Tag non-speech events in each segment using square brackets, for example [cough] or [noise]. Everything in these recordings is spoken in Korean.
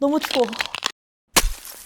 너무 추워.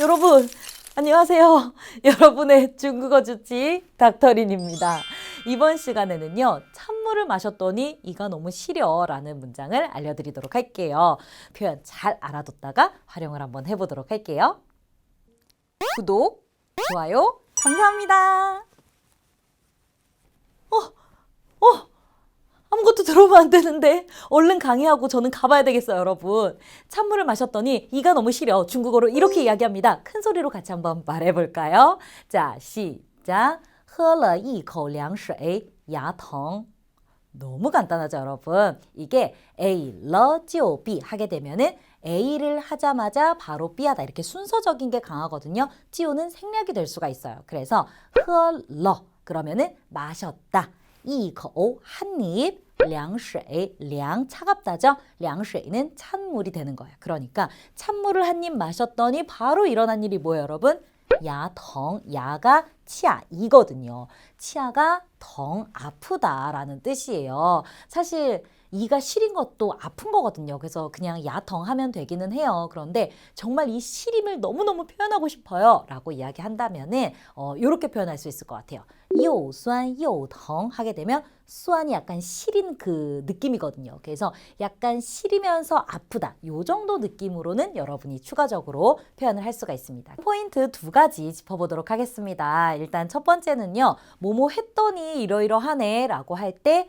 여러분, 안녕하세요. [laughs] 여러분의 중국어 주치 닥터린입니다. 이번 시간에는요, 찬물을 마셨더니 이가 너무 시려 라는 문장을 알려드리도록 할게요. 표현 잘 알아뒀다가 활용을 한번 해보도록 할게요. 구독, 좋아요, 감사합니다. 어, 어, 아무것도 들어오면 안 되는데 얼른 강의하고 저는 가봐야 되겠어요, 여러분. 찬물을 마셨더니 이가 너무 시려. 중국어로 이렇게 이야기합니다. 큰 소리로 같이 한번 말해볼까요? 자, 시작. 喝了一口凉水,牙疼. 너무 간단하죠, 여러분. 이게 A, 러, 지오, B 하게 되면은 A를 하자마자 바로 B하다 이렇게 순서적인 게 강하거든요. 지오는 생략이 될 수가 있어요. 그래서 喝了 그러면은 마셨다. 一口 한 입, 량쉐, 량 차갑다죠? 량쉐는 찬물이 되는 거예요. 그러니까 찬물을 한 입 마셨더니 바로 일어난 일이 뭐예요, 여러분? 야덩, 야가 치아이거든요. 치아가 덩 아프다라는 뜻이에요. 사실 이가 시린 것도 아픈 거거든요. 그래서 그냥 야덩 하면 되기는 해요. 그런데 정말 이 시림을 너무너무 표현하고 싶어요. 라고 이야기한다면은 어, 이렇게 표현할 수 있을 것 같아요. 요酸, 요덩 하게 되면 수완이 약간 시린 그 느낌이거든요. 그래서 약간 시리면서 아프다. 요 정도 느낌으로는 여러분이 추가적으로 표현을 할 수가 있습니다. 포인트 두 가지 짚어보도록 하겠습니다. 일단 첫 번째는요. 뭐뭐 했더니 이러이러하네 라고 할때